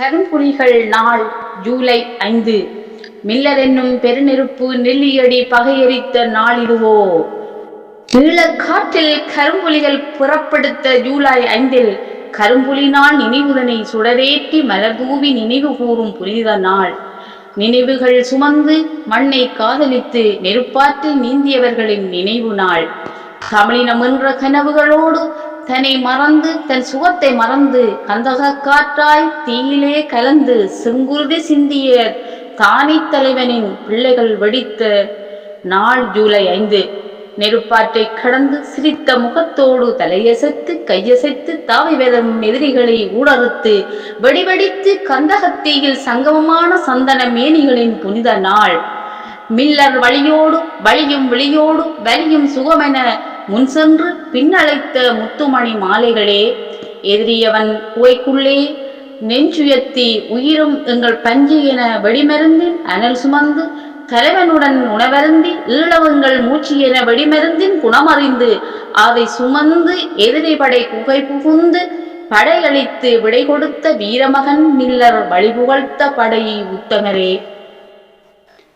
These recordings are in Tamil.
கரும்புலிகள் நாள் ஜூலை ஐந்து. மில்லர் என்னும் பெருநெருப்பு நெல்லியடி பகையரித்த நாளிதுவோ. ஈழக்காற்றில் கரும்புலிகள் புறப்படுத்த ஜூலை ஐந்தில் கரும்புலி நாள் நினைவுதனை சுடரேற்றி மலர் தூவி நினைவு கூறும் புனித நாள். நினைவுகள் சுமந்து மண்ணை காதலித்து நெருப்பாற்றில் நீந்தியவர்களின் நினைவு நாள். தமிழினம் என்ற கனவுகளோடு தன்னை மறந்து தன் சுகத்தை மறந்து கந்தக காற்றாய் தீயிலே கலந்து செங்குருதி சிந்திய தானி தலைவனின் பிள்ளைகள் வெடித்த நாள் ஜூலை ஐந்து. நெருப்பாற்றை கடந்து சிரித்த முகத்தோடு தலையசைத்து கையசைத்து தாவி வரும் எதிரிகளை ஊடறுத்து வெடிவெடித்து கந்தகத்தீயில் சங்கமமான சந்தன மேனிகளின் புனித நாள். மில்லர் வழியோடு வழியும் விழியோடு வலியும் சுகமென முன் சென்று பின்னழைத்த முத்துமணி மாலைகளே எதிரியவன் குவைக்குள்ளே நெஞ்சுயர்த்தி உயிரும் எங்கள் பஞ்சு என வெடிமருந்தி அனல் சுமந்து தலைவனுடன் உணவருந்தி ஈழவங்கள் மூச்சு என வெடிமருந்தின் குணமறிந்து அதை சுமந்து எதிரி படை குகை புகுந்து படையளித்து விடை கொடுத்த வீரமகன் மில்லர் வழிபுகழ்த்த படை உத்தமரே.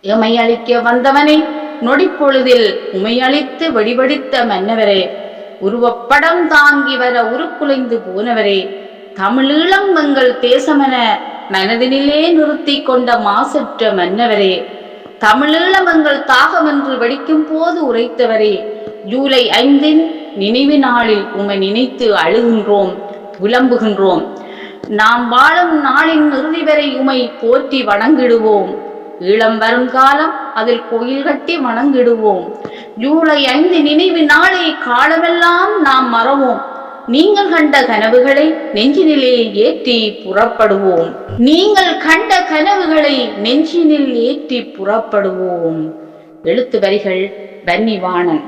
எமையளிக்க வந்தவனே நொடிப்பொழுதில் உமையளித்து வெடிவடித்த மன்னவரே உருவப்படம் தாங்கி வர உருக்குலைந்து போனவரே தமிழீழம் எங்கள் தேசமென மனதினிலே நிறுத்தி கொண்ட மாசற்ற மன்னவரே தமிழீழம் எங்கள் தாகம் என்று வெடிக்கும் போது உரைத்தவரே ஜூலை ஐந்தின் நினைவு நாளில் உம்மை நினைத்து அழுகின்றோம் புலம்புகின்றோம் நாம் வாழும் நாளின் இறுதி வரை உமை போற்றி வணங்கிடுவோம். ஈழம் வருங்காலம் அதில் கோயில் கட்டி வணங்கிடுவோம். ஜூலை ஐந்து நினைவு நாளை காலமெல்லாம் நாம் மறவோம். நீங்கள் கண்ட கனவுகளை நெஞ்சினிலே ஏற்றி புறப்படுவோம். நீங்கள் கண்ட கனவுகளை நெஞ்சினில் ஏற்றி புறப்படுவோம். எழுத்து வரிகள் பன்னிவாணன்